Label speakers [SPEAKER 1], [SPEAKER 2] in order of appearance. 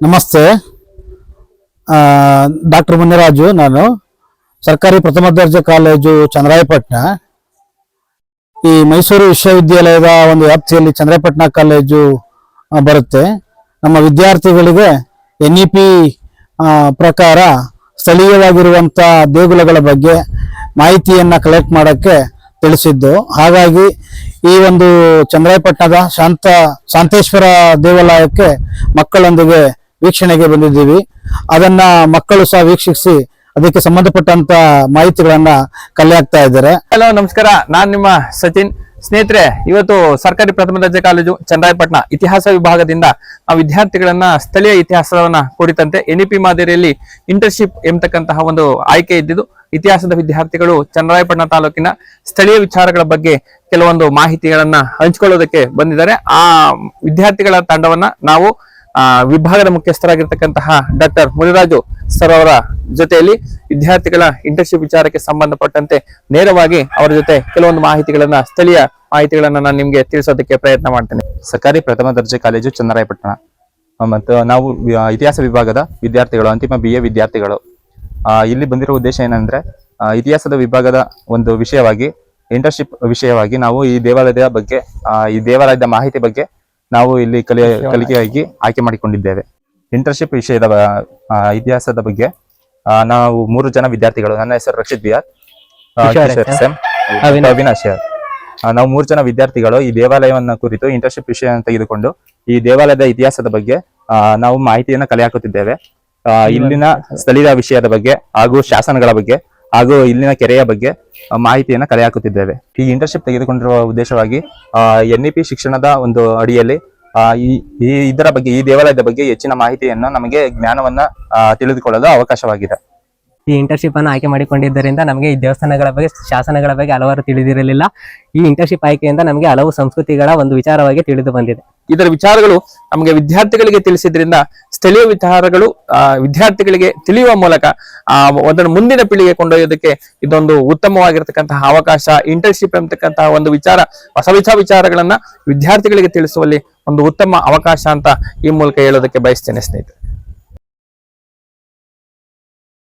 [SPEAKER 1] ನಮಸ್ತೆ. ಡಾಕ್ಟರ್ ಮುನಿರಾಜು ನಾನು ಸರ್ಕಾರಿ ಪ್ರಥಮ ದರ್ಜೆ ಕಾಲೇಜು ಚಂದ್ರಾಯಪಟ್ಟಣ ಈ ಮೈಸೂರು ವಿಶ್ವವಿದ್ಯಾಲಯದ ಒಂದು ವ್ಯಾಪ್ತಿಯಲ್ಲಿ ಚಂದ್ರಾಯಪಟ್ಟಣ ಕಾಲೇಜು ಬರುತ್ತೆ. ನಮ್ಮ ವಿದ್ಯಾರ್ಥಿಗಳಿಗೆ ಎನ್ ಇ ಪಿ ಪ್ರಕಾರ ಸ್ಥಳೀಯವಾಗಿರುವಂಥ ದೇಗುಲಗಳ ಬಗ್ಗೆ ಮಾಹಿತಿಯನ್ನು ಕಲೆಕ್ಟ್ ಮಾಡೋಕ್ಕೆ ತಿಳಿಸಿದ್ದು. ಹಾಗಾಗಿ ಈ ಒಂದು ಚಂದ್ರಾಯಪಟ್ಟಣದ ಶಾಂತ, ಶಾಂತೇಶ್ವರ ದೇವಾಲಯಕ್ಕೆ ಮಕ್ಕಳೊಂದಿಗೆ ವೀಕ್ಷಣೆಗೆ ಬಂದಿದ್ದೀವಿ. ಅದನ್ನ ಮಕ್ಕಳು ಸಹ ವೀಕ್ಷಿಸಿ ಅದಕ್ಕೆ ಸಂಬಂಧಪಟ್ಟಂತ ಮಾಹಿತಿಗಳನ್ನ ಕಲೆ ಹಾಕ್ತಾ ಇದ್ದಾರೆ.
[SPEAKER 2] ಹಲೋ ನಮಸ್ಕಾರ. ನಾನ್ ನಿಮ್ಮ ಸಚಿನ್. ಸ್ನೇಹಿತರೆ, ಇವತ್ತು ಸರ್ಕಾರಿ ಪ್ರಥಮ ದರ್ಜೆ ಕಾಲೇಜು ಚಂದ್ರಾಯಪಟ್ಟಣ ಇತಿಹಾಸ ವಿಭಾಗದಿಂದ ಆ ವಿದ್ಯಾರ್ಥಿಗಳನ್ನ ಸ್ಥಳೀಯ ಇತಿಹಾಸವನ್ನ ಕುರಿತಂತೆ ಎನ್ ಪಿ ಮಾದರಿಯಲ್ಲಿ ಇಂಟರ್ನ್ಶಿಪ್ ಎಂಬತಕ್ಕಂತಹ ಒಂದು ಆಯ್ಕೆ ಇದ್ದಿದ್ದು, ಇತಿಹಾಸದ ವಿದ್ಯಾರ್ಥಿಗಳು ಚಂದ್ರಾಯಪಟ್ಟಣ ತಾಲೂಕಿನ ಸ್ಥಳೀಯ ವಿಚಾರಗಳ ಬಗ್ಗೆ ಕೆಲವೊಂದು ಮಾಹಿತಿಗಳನ್ನ ಹಂಚಿಕೊಳ್ಳೋದಕ್ಕೆ ಬಂದಿದ್ದಾರೆ. ಆ ವಿದ್ಯಾರ್ಥಿಗಳ ತಂಡವನ್ನ ನಾವು ವಿಭಾಗದ ಮುಖ್ಯಸ್ಥರಾಗಿರ್ತಕ್ಕಂತಹ ಡಾಕ್ಟರ್ ಮುನಿರಾಜು ಸರ್ ಅವರ ಜೊತೆಯಲ್ಲಿ ವಿದ್ಯಾರ್ಥಿಗಳ ಇಂಟರ್ನ್ಶಿಪ್ ವಿಚಾರಕ್ಕೆ ಸಂಬಂಧಪಟ್ಟಂತೆ ನೇರವಾಗಿ ಅವರ ಜೊತೆ ಕೆಲವೊಂದು ಮಾಹಿತಿಗಳನ್ನ ಸ್ಥಳೀಯ ಮಾಹಿತಿಗಳನ್ನ ನಾನು ನಿಮ್ಗೆ ತಿಳಿಸೋದಕ್ಕೆ ಪ್ರಯತ್ನ ಮಾಡ್ತೇನೆ.
[SPEAKER 3] ಸರ್ಕಾರಿ ಪ್ರಥಮ ದರ್ಜೆ ಕಾಲೇಜು ಚನ್ನರಾಯಪಟ್ಟಣ. ಆ, ಮತ್ತು ನಾವು ಇತಿಹಾಸ ವಿಭಾಗದ ವಿದ್ಯಾರ್ಥಿಗಳು ಅಂತಿಮ ಬಿ ಎ ವಿದ್ಯಾರ್ಥಿಗಳು. ಆ, ಇಲ್ಲಿ ಬಂದಿರೋ ಉದ್ದೇಶ ಏನಂದ್ರೆ ಆ, ಇತಿಹಾಸದ ವಿಭಾಗದ ಒಂದು ವಿಷಯವಾಗಿ ಇಂಟರ್ನ್ಶಿಪ್ ವಿಷಯವಾಗಿ ನಾವು ಈ ದೇವಾಲಯದ ಬಗ್ಗೆ ಆ, ಈ ದೇವಾಲಯದ ಮಾಹಿತಿ ಬಗ್ಗೆ ನಾವು ಇಲ್ಲಿ ಕಲಿಯ ಕಲಿಕೆಯಾಗಿ ಆಯ್ಕೆ ಮಾಡಿಕೊಂಡಿದ್ದೇವೆ. ಇಂಟರ್ನ್ಶಿಪ್ ವಿಷಯದ ಇತಿಹಾಸದ ಬಗ್ಗೆ ನಾವು ಮೂರು ಜನ ವಿದ್ಯಾರ್ಥಿಗಳು ನನ್ನ ಹೆಸರು ರಕ್ಷಿತ್ ಬಿಹಾರ್ ಅವಿನಾಶ್. ನಾವು ಮೂರು ಜನ ವಿದ್ಯಾರ್ಥಿಗಳು ಈ ದೇವಾಲಯವನ್ನ ಕುರಿತು ಇಂಟರ್ನ್ಶಿಪ್ ವಿಷಯವನ್ನು ತೆಗೆದುಕೊಂಡು ಈ ದೇವಾಲಯದ ಇತಿಹಾಸದ ಬಗ್ಗೆ ನಾವು ಮಾಹಿತಿಯನ್ನು ಕಲೆ ಹಾಕುತ್ತಿದ್ದೇವೆ. ಇಲ್ಲಿನ ಸ್ಥಳೀಯ ವಿಷಯದ ಬಗ್ಗೆ ಹಾಗೂ ಶಾಸನಗಳ ಬಗ್ಗೆ ಹಾಗೂ ಇಲ್ಲಿನ ಕೆರೆಯ ಬಗ್ಗೆ ಮಾಹಿತಿಯನ್ನು ಕಲೆ ಹಾಕುತ್ತಿದ್ದೇವೆ. ಈ ಇಂಟರ್ನ್ಶಿಪ್ ತೆಗೆದುಕೊಂಡಿರುವ ಉದ್ದೇಶವಾಗಿ ಎನ್ ಇ ಪಿ ಶಿಕ್ಷಣದ ಒಂದು ಅಡಿಯಲ್ಲಿ ಈ ಇದರ ಬಗ್ಗೆ, ಈ ದೇವಾಲಯದ ಬಗ್ಗೆ ಹೆಚ್ಚಿನ ಮಾಹಿತಿಯನ್ನು ನಮಗೆ ಜ್ಞಾನವನ್ನ ತಿಳಿದುಕೊಳ್ಳಲು ಅವಕಾಶವಾಗಿದೆ.
[SPEAKER 4] ಈ ಇಂಟರ್ನ್ಶಿಪ್ ಅನ್ನು ಆಯ್ಕೆ ಮಾಡಿಕೊಂಡಿದ್ದರಿಂದ ನಮಗೆ ಈ ದೇವಸ್ಥಾನಗಳ ಬಗ್ಗೆ, ಶಾಸನಗಳ ಬಗ್ಗೆ ಹಲವಾರು ತಿಳಿದಿರಲಿಲ್ಲ. ಈ ಇಂಟರ್ನ್ಶಿಪ್ ಆಯ್ಕೆಯಿಂದ ನಮಗೆ ಹಲವು ಸಂಸ್ಕೃತಿಗಳ ಒಂದು ವಿಚಾರವಾಗಿ ತಿಳಿದು ಬಂದಿದೆ.
[SPEAKER 2] ಇದರ ವಿಚಾರಗಳು ನಮಗೆ ವಿದ್ಯಾರ್ಥಿಗಳಿಗೆ ತಿಳಿಸಿದ್ರಿಂದ ಸ್ಥಳೀಯ ವಿಚಾರಗಳು ವಿದ್ಯಾರ್ಥಿಗಳಿಗೆ ತಿಳಿಯುವ ಮೂಲಕ, ಆ, ಒಂದನ್ನು ಮುಂದಿನ ಪೀಳಿಗೆ ಕೊಂಡೊಯ್ಯೋದಕ್ಕೆ ಇದೊಂದು ಉತ್ತಮವಾಗಿರ್ತಕ್ಕಂತಹ ಅವಕಾಶ ಇಂಟರ್ನ್ಶಿಪ್ ಎಂಬತಕ್ಕಂತಹ ಒಂದು ವಿಚಾರ, ಹೊಸ ಹೊಸ ವಿಚಾರಗಳನ್ನ ವಿದ್ಯಾರ್ಥಿಗಳಿಗೆ ತಿಳಿಸುವಲ್ಲಿ ಒಂದು ಉತ್ತಮ ಅವಕಾಶ ಅಂತ ಈ ಮೂಲಕ ಹೇಳೋದಕ್ಕೆ ಬಯಸ್ತೇನೆ ಸ್ನೇಹಿತರೆ.